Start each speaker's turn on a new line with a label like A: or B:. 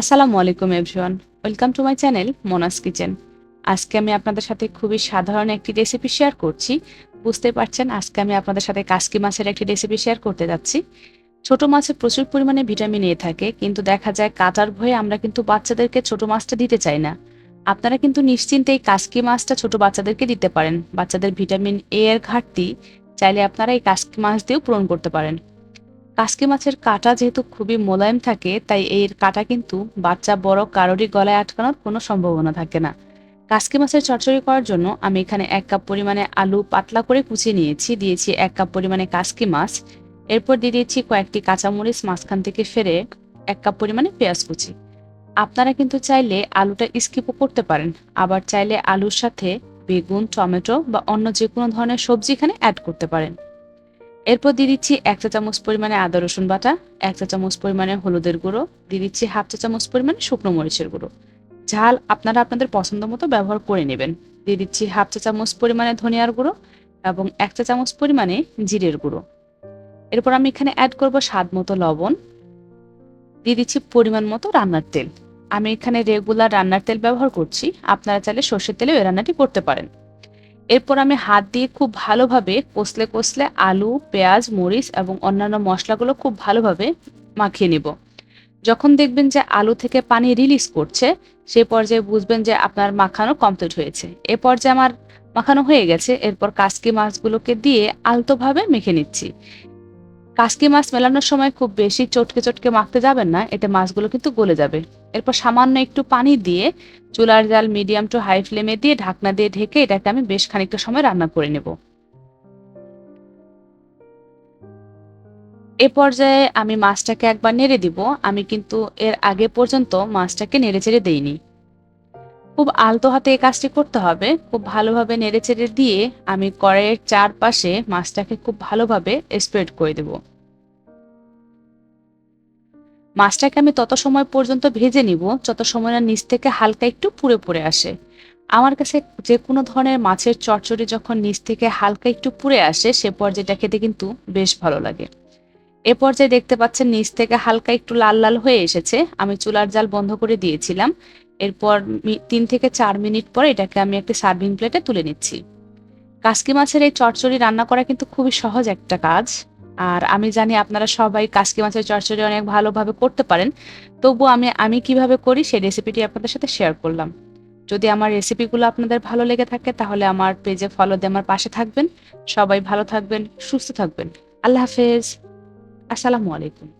A: আসসালামু আলাইকুম everyone. Welcome to my channel Mona's kitchen. আজকে আমি আপনাদের সাথে খুবই সাধারণ একটি রেসিপি শেয়ার করছি। বুঝতে পারছেন, আজকে আমি আপনাদের সাথে কাসকি মাছের একটি রেসিপি শেয়ার করতে যাচ্ছি। ছোট মাছে প্রচুর পরিমাণে ভিটামিন এ থাকে, কিন্তু দেখা যায় কাটার ভয়ে আমরা কিন্তু বাচ্চাদেরকে ছোট মাছটা দিতে চাই না। আপনারা কিন্তু নিশ্চিন্তে এই কাসকি মাছটা ছোট বাচ্চাদেরকে দিতে পারেন। বাচ্চাদের ভিটামিন এ এর ঘাটতি চাইলে আপনারা এই কাসকি মাছ দিয়েও পূরণ করতে পারেন। কাসকি মাছের কাঁটা যেহেতু খুবই মোলায়েম থাকে, তাই এর কাঁটা কিন্তু বাচ্চা বড় কারোরই গলায় আটকানোর কোনো সম্ভাবনা থাকে না। কাসকি মাছের চচ্চড়ি করার জন্য আমি এখানে এক কাপ পরিমাণে আলু পাতলা করে কুচিয়ে নিয়েছি, দিয়েছি এক কাপ পরিমাণে কাসকি মাছ। এরপর দিয়ে দিয়েছি কয়েকটি কাঁচামরিচ মাঝখান থেকে ফেরে এক কাপ পরিমাণে পেঁয়াজ কুচি। আপনারা কিন্তু চাইলে আলুটা স্কিপও করতে পারেন, আবার চাইলে আলুর সাথে বেগুন, টমেটো বা অন্য যে কোনো ধরনের সবজি এখানে অ্যাড করতে পারেন। এরপর দিয়ে দিচ্ছি এক চা চামচ পরিমাণে আদা, রসুন বাটা, এক চা চামচ পরিমাণে হলুদের গুঁড়ো, দিয়ে দিচ্ছি হাফ চা চামচ পরিমাণে শুকনো মরিচের গুঁড়ো। ঝাল আপনারা আপনাদের পছন্দ মতো ব্যবহার করে নেবেন। দিয়ে দিচ্ছি হাফ চা চামচ পরিমাণে ধনিয়ার গুঁড়ো এবং এক চা চামচ পরিমাণে জিরের গুঁড়ো। এরপর আমি এখানে অ্যাড করব স্বাদ মতো লবণ। দিয়ে দিচ্ছি পরিমাণ মতো রান্নার তেল। আমি এখানে রেগুলার রান্নার তেল ব্যবহার করছি। আপনারা চাইলে সর্ষের তেলেও এই রান্নাটি করতে পারেন। এরপর আমি হাত দিয়ে খুব ভালোভাবে কষলে কষলে আলু, পেঁয়াজ, মরিচ এবং অন্যান্য মশলাগুলো খুব ভালোভাবে মাখিয়ে নিব। যখন দেখবেন যে আলু থেকে পানি রিলিজ করছে, সে পর্যায়ে বুঝবেন যে আপনার মাখানো কমপ্লিট হয়েছে। এ পর্যায়ে আমার মাখানো হয়ে গেছে, এরপর কাসকি মাছগুলোকে দিয়ে আলতোভাবে মেখে নিচ্ছি। কাসকি মাছ মেলানোর সময় খুব বেশি চটকে চটকে মাখতে যাবেন না, এতে মাছগুলো কিন্তু গলে যাবে। এরপর সামান্য একটু পানি দিয়ে চুলার জাল মিডিয়াম টু হাই ফ্লেমে দিয়ে ঢাকনা দিয়ে ঢেকে এটাকে আমি বেশ খানিকটা সময় রান্না করে নেব। এ পর্যায়ে আমি মাছটাকে একবার নেড়ে দিব। আমি কিন্তু এর আগে পর্যন্ত মাছটাকে নেড়ে চেড়ে দেইনি। খুব আলতো হাতে এই কাজটি করতে হবে। খুব ভালোভাবে নেড়ে চেড়ে দিয়ে আমি কড়াইয়ের চারপাশে মাছটাকে খুব ভালোভাবে স্প্রেড করে দেব। মাছটাকে আমি তত সময় পর্যন্ত ভেজে নিব, যত সময় না নিচ থেকে হালকা একটু পুড়ে পুড়ে আসে। আমার কাছে যে কোনো ধরনের মাছের চচ্চড়ি যখন নিচ থেকে হালকা একটু পুড়ে আসে, সে পর্যায়টা খেতে কিন্তু বেশ ভালো লাগে। এ পর্যায়ে দেখতে পাচ্ছেন নিচ থেকে হালকা একটু লাল লাল হয়ে এসেছে। আমি চুলার জাল বন্ধ করে দিয়েছিলাম। এরপর তিন থেকে চার মিনিট পর এটাকে আমি একটা সার্ভিং প্লেটে তুলে নিচ্ছি। কাসকি মাছের এই চচ্চড়ি রান্না করা কিন্তু খুবই সহজ একটা কাজ। আর আমি জানি আপনারা সবাই কাসকি মাছের চচ্চড়ি অনেক ভালোভাবে করতে পারেন। তবু আমি আমি কীভাবে করি সেই রেসিপিটি আপনাদের সাথে শেয়ার করলাম। যদি আমার রেসিপিগুলো আপনাদের ভালো লেগে থাকে তাহলে আমার পেজে ফলো দিয়ে আমার পাশে থাকবেন। সবাই ভালো থাকবেন, সুস্থ থাকবেন। আল্লাহ হাফেজ। আসসালামু আলাইকুম।